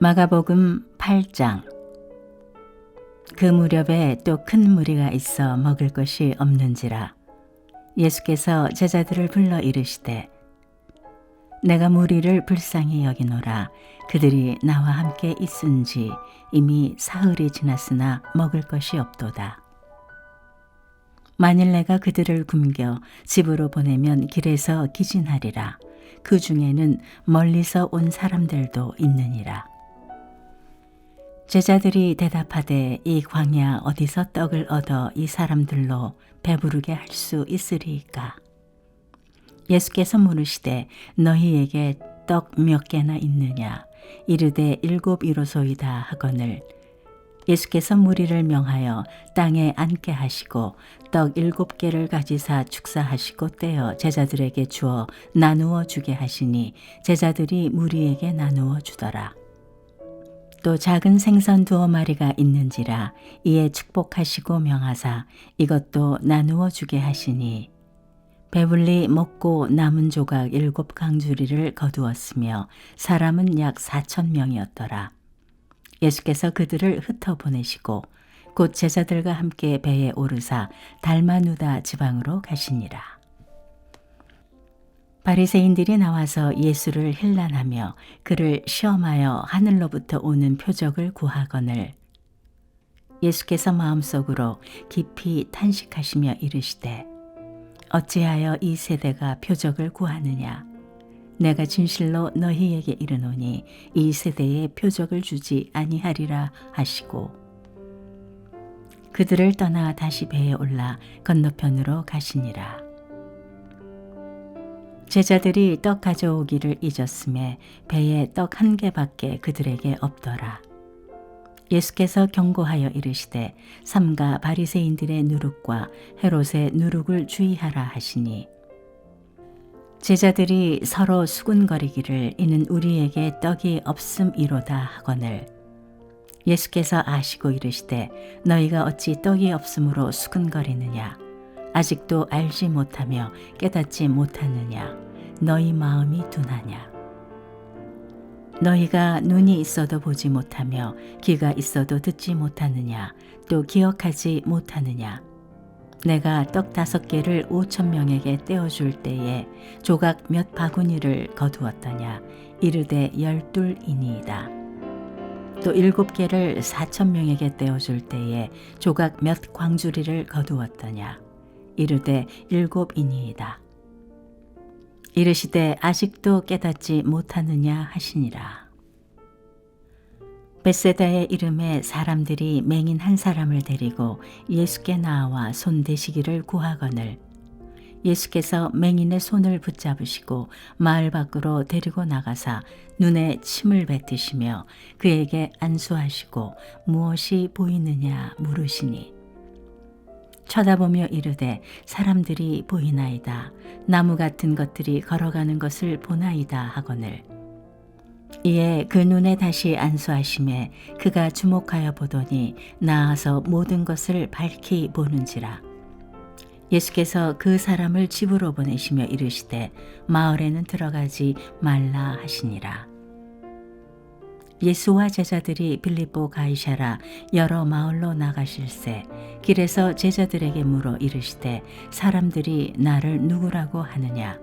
마가복음 8장. 그 무렵에 또 큰 무리가 있어 먹을 것이 없는지라 예수께서 제자들을 불러 이르시되 내가 무리를 불쌍히 여기노라. 그들이 나와 함께 있은지 이미 사흘이 지났으나 먹을 것이 없도다. 만일 내가 그들을 굶겨 집으로 보내면 길에서 기진하리라. 그 중에는 멀리서 온 사람들도 있느니라 제자들이 대답하되 이 광야 어디서 떡을 얻어 이 사람들로 배부르게 할 수 있으리이까? 예수께서 물으시되 너희에게 떡 몇 개나 있느냐? 이르되 일곱 이로소이다 하거늘 예수께서 무리를 명하여 땅에 앉게 하시고 떡 일곱 개를 가지사 축사하시고 떼어 제자들에게 주어 나누어 주게 하시니 제자들이 무리에게 나누어 주더라. 또 작은 생선 두어 마리가 있는지라 이에 축복하시고 명하사 이것도 나누어 주게 하시니 배불리 먹고 남은 조각 일곱 강주리를 거두었으며 사람은 약 사천 명이었더라. 예수께서 그들을 흩어 보내시고 곧 제자들과 함께 배에 오르사 달마누다 지방으로 가시니라. 바리새인들이 나와서 예수를 힐난하며 그를 시험하여 하늘로부터 오는 표적을 구하거늘. 예수께서 마음속으로 깊이 탄식하시며 이르시되 어찌하여 이 세대가 표적을 구하느냐? 내가 진실로 너희에게 이르노니 이 세대에 표적을 주지 아니하리라 하시고. 그들을 떠나 다시 배에 올라 건너편으로 가시니라. 제자들이 떡 가져오기를 잊었음에 배에 떡 한 개밖에 그들에게 없더라. 예수께서 경고하여 이르시되 삼가 바리새인들의 누룩과 헤롯의 누룩을 주의하라 하시니. 제자들이 서로 수군거리기를 이는 우리에게 떡이 없음이로다 하거늘. 예수께서 아시고 이르시되 너희가 어찌 떡이 없으므로 수군거리느냐 아직도 알지 못하며 깨닫지 못하느냐? 너희 마음이 둔하냐? 너희가 눈이 있어도 보지 못하며 귀가 있어도 듣지 못하느냐? 또 기억하지 못하느냐? 내가 떡 다섯 개를 오천 명에게 떼어줄 때에 조각 몇 바구니를 거두었더냐? 이르되 열둘이니이다. 또 일곱 개를 사천 명에게 떼어줄 때에 조각 몇 광주리를 거두었더냐 이르되 일곱이니이다. 이르시되 아직도 깨닫지 못하느냐 하시니라. 베세다의 이름에 사람들이 맹인 한 사람을 데리고 예수께 나와 손 대시기를 구하거늘 예수께서 맹인의 손을 붙잡으시고 마을 밖으로 데리고 나가사 눈에 침을 뱉으시며 그에게 안수하시고 무엇이 보이느냐 물으시니 쳐다보며 이르되 사람들이 보이나이다. 나무 같은 것들이 걸어가는 것을 보나이다 하거늘. 이에 그 눈에 다시 안수하심에 그가 주목하여 보더니 나아서 모든 것을 밝히 보는지라. 예수께서 그 사람을 집으로 보내시며 이르시되 마을에는 들어가지 말라 하시니라. 예수와 제자들이 빌립보 가이샤라 여러 마을로 나가실새 길에서 제자들에게 물어 이르시되 사람들이 나를 누구라고 하느냐?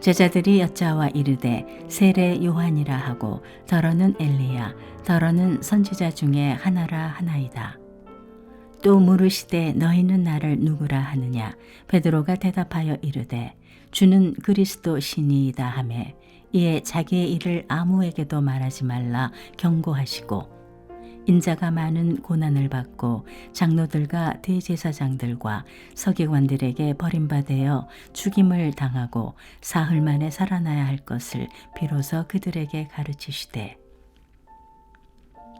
제자들이 여자와 이르되 세례 요한이라 하고 더러는 엘리야 더러는 선지자 중에 하나라 하나이다. 또 물으시되 너희는 나를 누구라 하느냐? 베드로가 대답하여 이르되 주는 그리스도 신이이다 하매 이에 자기의 일을 아무에게도 말하지 말라 경고하시고 인자가 많은 고난을 받고 장로들과 대제사장들과 서기관들에게 버림받아 죽임을 당하고 사흘 만에 살아나야 할 것을 비로소 그들에게 가르치시되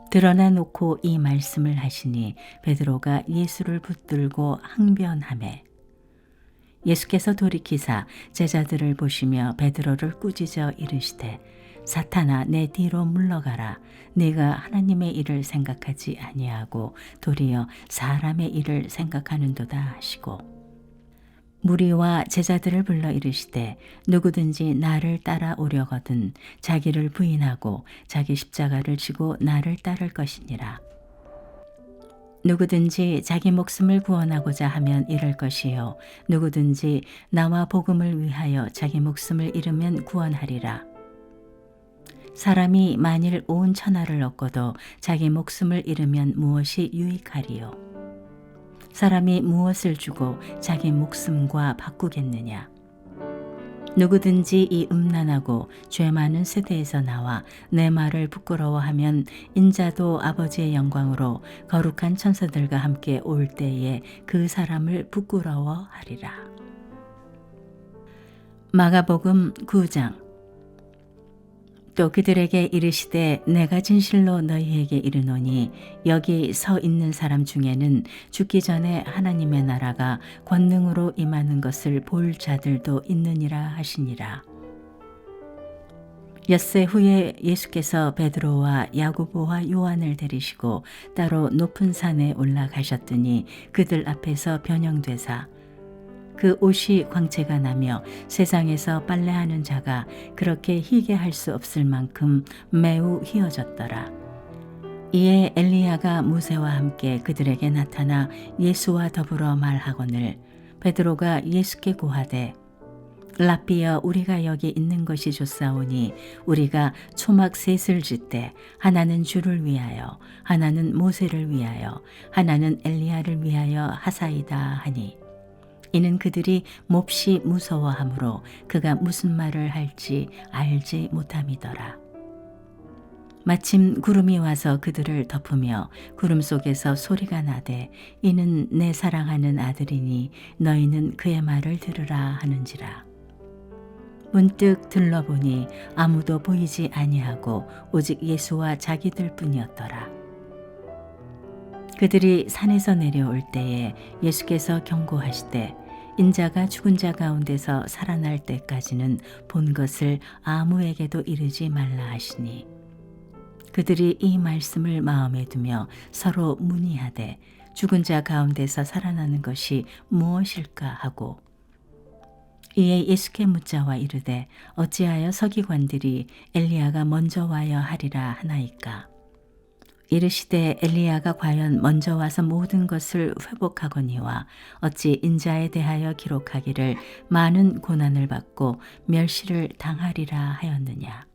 드러나 놓고 이 말씀을 하시니 베드로가 예수를 붙들고 항변함에 예수께서 돌이키사 제자들을 보시며 베드로를 꾸짖어 이르시되 사탄아 내 뒤로 물러가라 네가 하나님의 일을 생각하지 아니하고 도리어 사람의 일을 생각하는도다 하시고 무리와 제자들을 불러 이르시되 누구든지 나를 따라 오려거든 자기를 부인하고 자기 십자가를 지고 나를 따를 것이니라. 누구든지 자기 목숨을 구원하고자 하면 잃을 것이요 누구든지 나와 복음을 위하여 자기 목숨을 잃으면 구원하리라. 사람이 만일 온 천하를 얻고도 자기 목숨을 잃으면 무엇이 유익하리요? 사람이 무엇을 주고 자기 목숨과 바꾸겠느냐? 누구든지 이 음란하고 죄 많은 세대에서 나와 내 말을 부끄러워하면 인자도 아버지의 영광으로 거룩한 천사들과 함께 올 때에 그 사람을 부끄러워하리라. 마가복음 9장 또 그들에게 이르시되 내가 진실로 너희에게 이르노니 여기 서 있는 사람 중에는 죽기 전에 하나님의 나라가 권능으로 임하는 것을 볼 자들도 있느니라 하시니라. 엿새 후에 예수께서 베드로와 야고보와 요한을 데리시고 따로 높은 산에 올라가셨더니 그들 앞에서 변형되사 그 옷이 광채가 나며 세상에서 빨래하는 자가 그렇게 희게 할 수 없을 만큼 매우 희어졌더라. 이에 엘리야가 모세와 함께 그들에게 나타나 예수와 더불어 말하거늘 베드로가 예수께 고하되 라비여 우리가 여기 있는 것이 좋사오니 우리가 초막 셋을 짓되 하나는 주를 위하여 하나는 모세를 위하여 하나는 엘리야를 위하여 하사이다 하니 이는 그들이 몹시 무서워하므로 그가 무슨 말을 할지 알지 못함이더라. 마침 구름이 와서 그들을 덮으며 구름 속에서 소리가 나되 이는 내 사랑하는 아들이니 너희는 그의 말을 들으라 하는지라. 문득 들러보니 아무도 보이지 아니하고 오직 예수와 자기들 뿐이었더라. 그들이 산에서 내려올 때에 예수께서 경고하시되 인자가 죽은 자 가운데서 살아날 때까지는 본 것을 아무에게도 이르지 말라 하시니 그들이 이 말씀을 마음에 두며 서로 문의하되 죽은 자 가운데서 살아나는 것이 무엇일까 하고 이에 예수께 묻자와 이르되 어찌하여 서기관들이 엘리야가 먼저 와야 하리라 하나이까 이르시되 엘리야가 과연 먼저 와서 모든 것을 회복하거니와 어찌 인자에 대하여 기록하기를 많은 고난을 받고 멸시를 당하리라 하였느냐?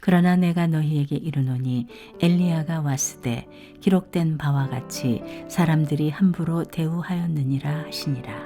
그러나 내가 너희에게 이르노니 엘리야가 왔으되 기록된 바와 같이 사람들이 함부로 대우하였느니라 하시니라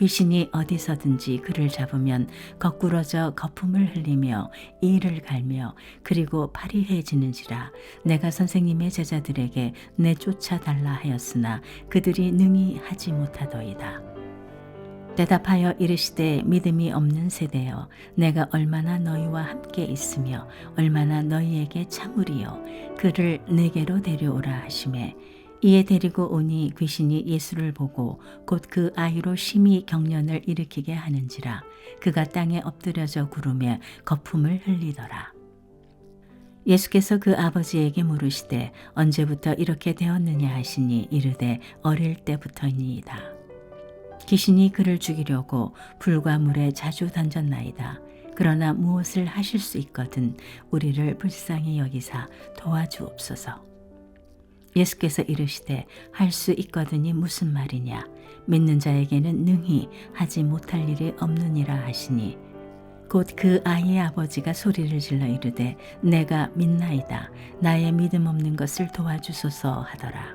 귀신이 어디서든지 그를 잡으면 거꾸러져 거품을 흘리며 이를 갈며 그리고 파리해지는지라 내가 선생님의 제자들에게 내쫓아 달라 하였으나 그들이 능히 하지 못하더이다. 대답하여 이르시되 믿음이 없는 세대여 내가 얼마나 너희와 함께 있으며 얼마나 너희에게 참으리요 그를 내게로 데려오라 하심에 이에 데리고 오니 귀신이 예수를 보고 곧 그 아이로 심히 경련을 일으키게 하는지라 그가 땅에 엎드려져 구르며 거품을 흘리더라. 예수께서 그 아버지에게 물으시되 언제부터 이렇게 되었느냐 하시니 이르되 어릴 때부터니이다. 귀신이 그를 죽이려고 불과 물에 자주 던졌나이다. 그러나 무엇을 하실 수 있거든 우리를 불쌍히 여기사 도와주옵소서. 예수께서 이르시되 할 수 있거든이 무슨 말이냐? 믿는 자에게는 능히 하지 못할 일이 없느니라 하시니. 곧 그 아이의 아버지가 소리를 질러 이르되 내가 믿나이다. 나의 믿음 없는 것을 도와주소서 하더라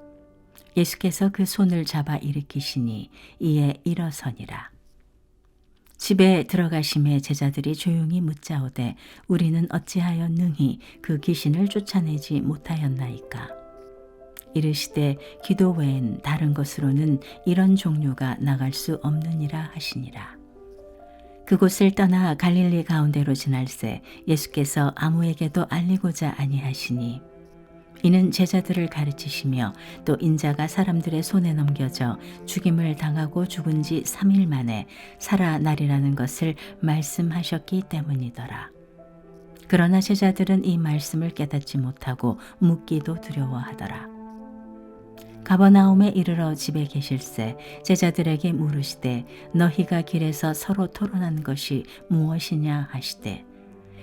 예수께서 그 손을 잡아 일으키시니 이에 일어서니라. 집에 들어가심에 제자들이 조용히 묻자오되 우리는 어찌하여 능히 그 귀신을 쫓아내지 못하였나이까. 이르시되 기도 외엔 다른 것으로는 이런 종류가 나갈 수 없느니라 하시니라. 그곳을 떠나 갈릴리 가운데로 지날새 예수께서 아무에게도 알리고자 아니하시니 이는 제자들을 가르치시며 또 인자가 사람들의 손에 넘겨져 죽임을 당하고 죽은 지 3일 만에 살아나리라는 것을 말씀하셨기 때문이더라. 그러나 제자들은 이 말씀을 깨닫지 못하고 묻기도 두려워하더라. 가버나움에 이르러 집에 계실새 제자들에게 물으시되 너희가 길에서 서로 토론한 것이 무엇이냐 하시되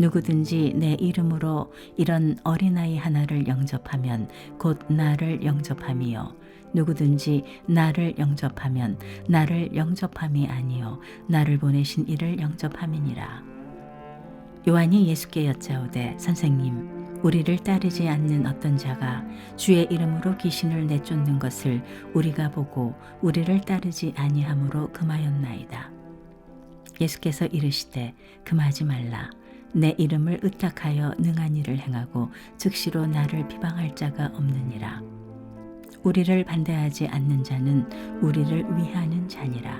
누구든지 내 이름으로 이런 어린아이 하나를 영접하면 곧 나를 영접함이요 누구든지 나를 영접하면 나를 영접함이 아니요 나를 보내신 이를 영접함이니라 요한이 예수께 여짜오되 선생님 우리를 따르지 않는 어떤 자가 주의 이름으로 귀신을 내쫓는 것을 우리가 보고 우리를 따르지 아니함으로 금하였나이다. 예수께서 이르시되 금하지 말라. 내 이름을 의탁하여 능한 일을 행하고 즉시로 나를 비방할 자가 없느니라. 우리를 반대하지 않는 자는 우리를 위하는 자니라.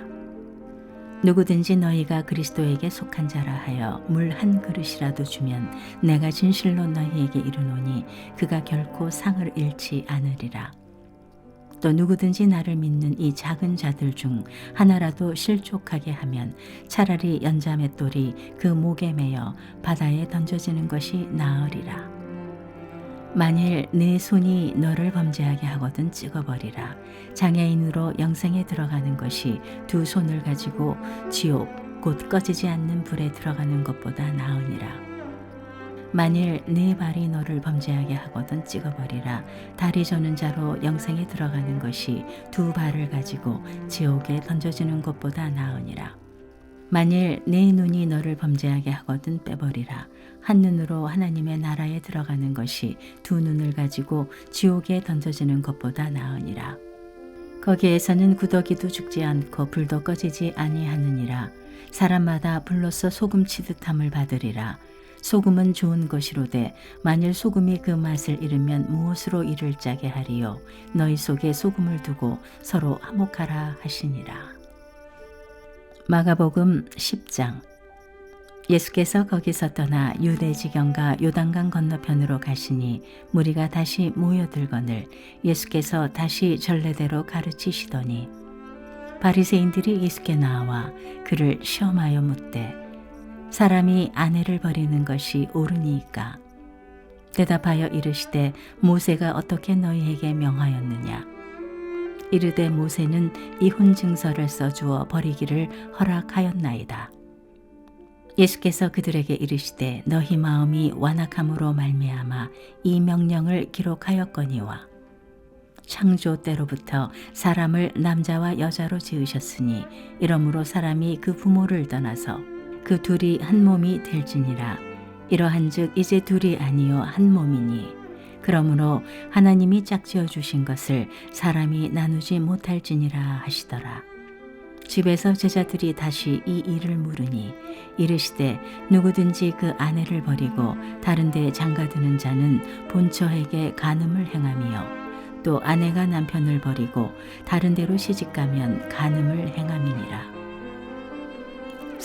누구든지 너희가 그리스도에게 속한 자라 하여 물 한 그릇이라도 주면 내가 진실로 너희에게 이르노니 그가 결코 상을 잃지 않으리라. 또 누구든지 나를 믿는 이 작은 자들 중 하나라도 실족하게 하면 차라리 연자맷돌이 그 목에 매여 바다에 던져지는 것이 나으리라. 만일 내 손이 너를 범죄하게 하거든 찍어버리라. 장애인으로 영생에 들어가는 것이 두 손을 가지고 지옥 곧 꺼지지 않는 불에 들어가는 것보다 나으니라. 만일 네 발이 너를 범죄하게 하거든 찍어버리라. 다리 저는 자로 영생에 들어가는 것이 두 발을 가지고 지옥에 던져지는 것보다 나으니라. 만일 내 눈이 너를 범죄하게 하거든 빼버리라. 한 눈으로 하나님의 나라에 들어가는 것이 두 눈을 가지고 지옥에 던져지는 것보다 나으니라. 거기에서는 구더기도 죽지 않고 불도 꺼지지 아니하느니라. 사람마다 불로서 소금 치듯함을 받으리라. 소금은 좋은 것이로되 만일 소금이 그 맛을 잃으면 무엇으로 이를 짜게 하리요? 너희 속에 소금을 두고 서로 화목하라 하시니라. 마가복음 10장. 예수께서 거기서 떠나 유대 지경과 요단강 건너편으로 가시니 무리가 다시 모여들거늘 예수께서 다시 전례대로 가르치시더니. 바리새인들이 예수께 나와 그를 시험하여 묻되 사람이 아내를 버리는 것이 옳으니까 대답하여 이르시되 모세가 어떻게 너희에게 명하였느냐 이르되 모세는 이혼 증서를 써주어 버리기를 허락하였나이다. 예수께서 그들에게 이르시되 너희 마음이 완악함으로 말미암아 이 명령을 기록하였거니와 창조 때로부터 사람을 남자와 여자로 지으셨으니 이러므로 사람이 그 부모를 떠나서 그 둘이 한 몸이 될지니라 이러한즉 이제 둘이 아니요 한 몸이니 그러므로 하나님이 짝지어 주신 것을 사람이 나누지 못할지니라 하시더라. 집에서 제자들이 다시 이 일을 물으니 이르시되 누구든지 그 아내를 버리고 다른 데 장가드는 자는 본처에게 간음을 행함이요 또 아내가 남편을 버리고 다른 데로 시집가면 간음을 행함이니라.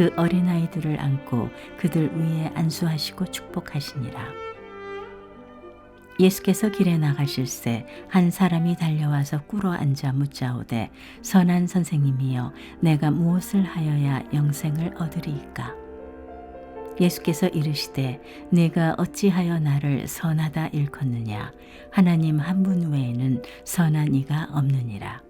그 어린아이들을 안고 그들 위에 안수하시고 축복하시니라. 예수께서 길에 나가실새 한 사람이 달려와서 꿇어 앉아 묻자오되 선한 선생님이여 내가 무엇을 하여야 영생을 얻으리이까? 예수께서 이르시되 내가 어찌하여 나를 선하다 일컫느냐? 하나님 한 분 외에는 선한 이가 없느니라.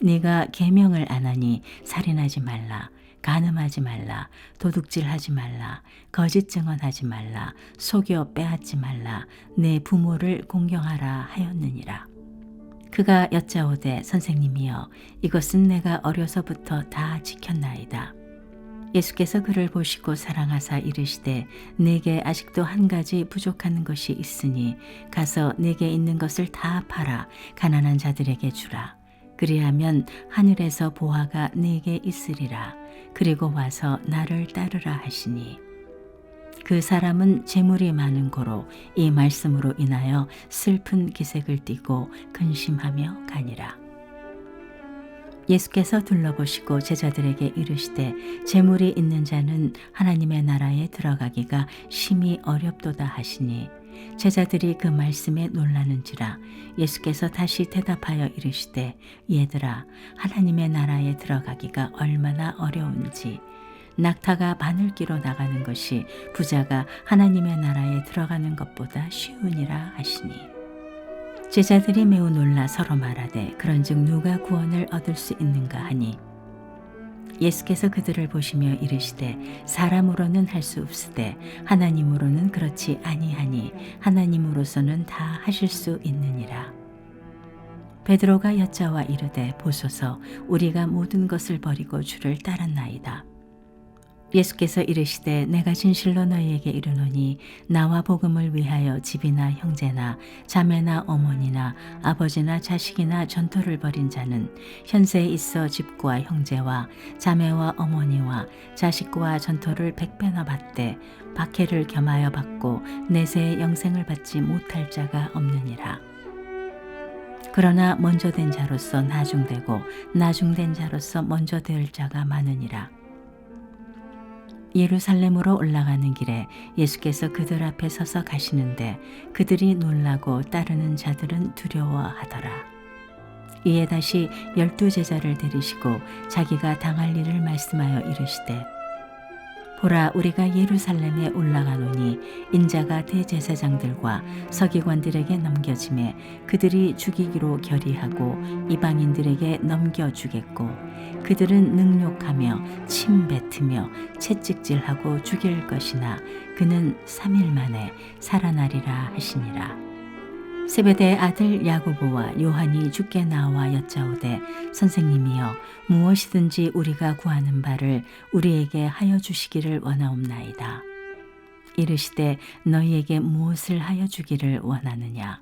네가 계명을 안 하니 살인하지 말라 간음하지 말라 도둑질하지 말라 거짓 증언하지 말라 속여 빼앗지 말라 내 부모를 공경하라 하였느니라. 그가 여짜오되 선생님이여 이것은 내가 어려서부터 다 지켰나이다. 예수께서 그를 보시고 사랑하사 이르시되 내게 아직도 한 가지 부족한 것이 있으니 가서 내게 있는 것을 다 팔아 가난한 자들에게 주라 그리하면 하늘에서 보화가 내게 있으리라. 그리고 와서 나를 따르라 하시니. 그 사람은 재물이 많은 고로 이 말씀으로 인하여 슬픈 기색을 띠고 근심하며 가니라. 예수께서 둘러보시고 제자들에게 이르시되 재물이 있는 자는 하나님의 나라에 들어가기가 심히 어렵도다 하시니 제자들이 그 말씀에 놀라는지라 예수께서 다시 대답하여 이르시되 얘들아 하나님의 나라에 들어가기가 얼마나 어려운지 낙타가 바늘기로 나가는 것이 부자가 하나님의 나라에 들어가는 것보다 쉬우니라 하시니. 제자들이 매우 놀라 서로 말하되 그런즉 누가 구원을 얻을 수 있는가 하니 예수께서 그들을 보시며 이르시되 사람으로는 할 수 없으되 하나님으로는 그렇지 아니하니 하나님으로서는 다 하실 수 있느니라. 베드로가 여자와 이르되 보소서 우리가 모든 것을 버리고 주를 따랐나이다. 예수께서 이르시되 내가 진실로 너희에게 이르노니 나와 복음을 위하여 집이나 형제나 자매나 어머니나 아버지나 자식이나 전토를 벌인 자는 현세에 있어 집과 형제와 자매와 어머니와 자식과 전토를 백배나 받되 박해를 겸하여 받고 내세의 영생을 받지 못할 자가 없느니라. 그러나 먼저 된 자로서 나중되고 나중된 자로서 먼저 될 자가 많으니라. 예루살렘으로 올라가는 길에 예수께서 그들 앞에 서서 가시는데 그들이 놀라고 따르는 자들은 두려워하더라. 이에 다시 열두 제자를 데리시고 자기가 당할 일을 말씀하여 이르시되 보라 우리가 예루살렘에 올라가노니 인자가 대제사장들과 서기관들에게 넘겨짐에 그들이 죽이기로 결의하고 이방인들에게 넘겨 주겠고 그들은 능욕하며 침 뱉으며 채찍질하고 죽일 것이나 그는 3일 만에 살아나리라 하시니라. 세베대의 아들 야고보와 요한이 죽게 나와 여짜오되 선생님이여 무엇이든지 우리가 구하는 바를 우리에게 하여 주시기를 원하옵나이다. 이르시되 너희에게 무엇을 하여 주기를 원하느냐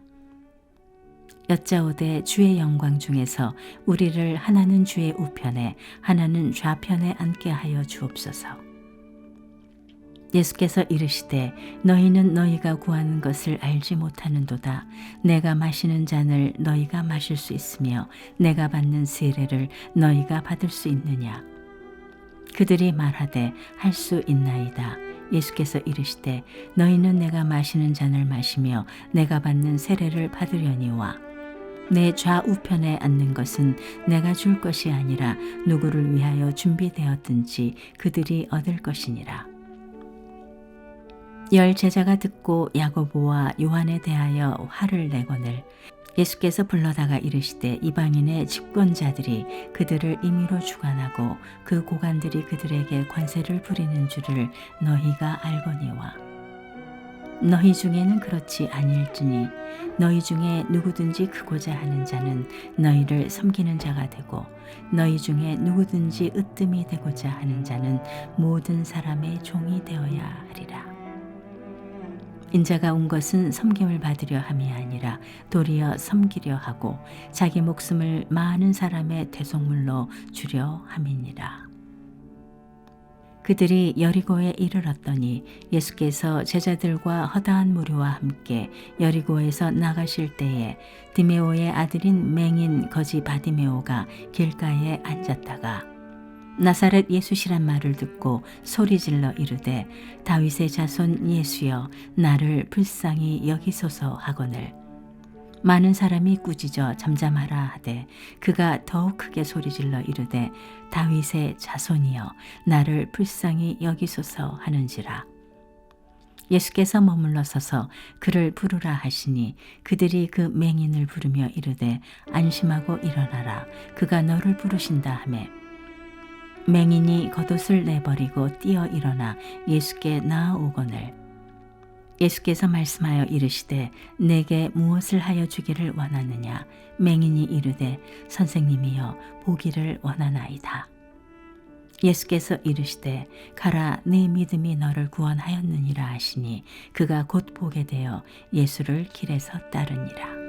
여짜오되 주의 영광 중에서 우리를 하나는 주의 우편에 하나는 좌편에 앉게 하여 주옵소서. 예수께서 이르시되 너희는 너희가 구하는 것을 알지 못하는도다. 내가 마시는 잔을 너희가 마실 수 있으며 내가 받는 세례를 너희가 받을 수 있느냐? 그들이 말하되 할 수 있나이다. 예수께서 이르시되 너희는 내가 마시는 잔을 마시며 내가 받는 세례를 받으려니와 내 좌우편에 앉는 것은 내가 줄 것이 아니라 누구를 위하여 준비되었든지 그들이 얻을 것이니라. 열 제자가 듣고 야고보와 요한에 대하여 화를 내거늘 예수께서 불러다가 이르시되 이방인의 집권자들이 그들을 임의로 주관하고 그 고관들이 그들에게 관세를 부리는 줄을 너희가 알거니와 너희 중에는 그렇지 아니일지니 너희 중에 누구든지 크고자 하는 자는 너희를 섬기는 자가 되고 너희 중에 누구든지 으뜸이 되고자 하는 자는 모든 사람의 종이 되어야 하리라. 인자가 온 것은 섬김을 받으려 함이 아니라 도리어 섬기려 하고 자기 목숨을 많은 사람의 대속물로 주려 함이니라. 그들이 여리고에 이르렀더니 예수께서 제자들과 허다한 무리와 함께 여리고에서 나가실 때에 디메오의 아들인 맹인 거지 바디메오가 길가에 앉았다가 나사렛 예수시란 말을 듣고 소리질러 이르되 다윗의 자손 예수여 나를 불쌍히 여기소서 하거늘. 많은 사람이 꾸짖어 잠잠하라 하되 그가 더욱 크게 소리질러 이르되 다윗의 자손이여 나를 불쌍히 여기소서 하는지라. 예수께서 머물러 서서 그를 부르라 하시니 그들이 그 맹인을 부르며 이르되 안심하고 일어나라. 그가 너를 부르신다 하매 맹인이 겉옷을 내버리고 뛰어 일어나 예수께 나아오거늘. 예수께서 말씀하여 이르시되 내게 무엇을 하여 주기를 원하느냐? 맹인이 이르되 선생님이여 보기를 원하나이다. 예수께서 이르시되 가라 네 믿음이 너를 구원하였느니라 하시니 그가 곧 보게 되어 예수를 길에서 따르니라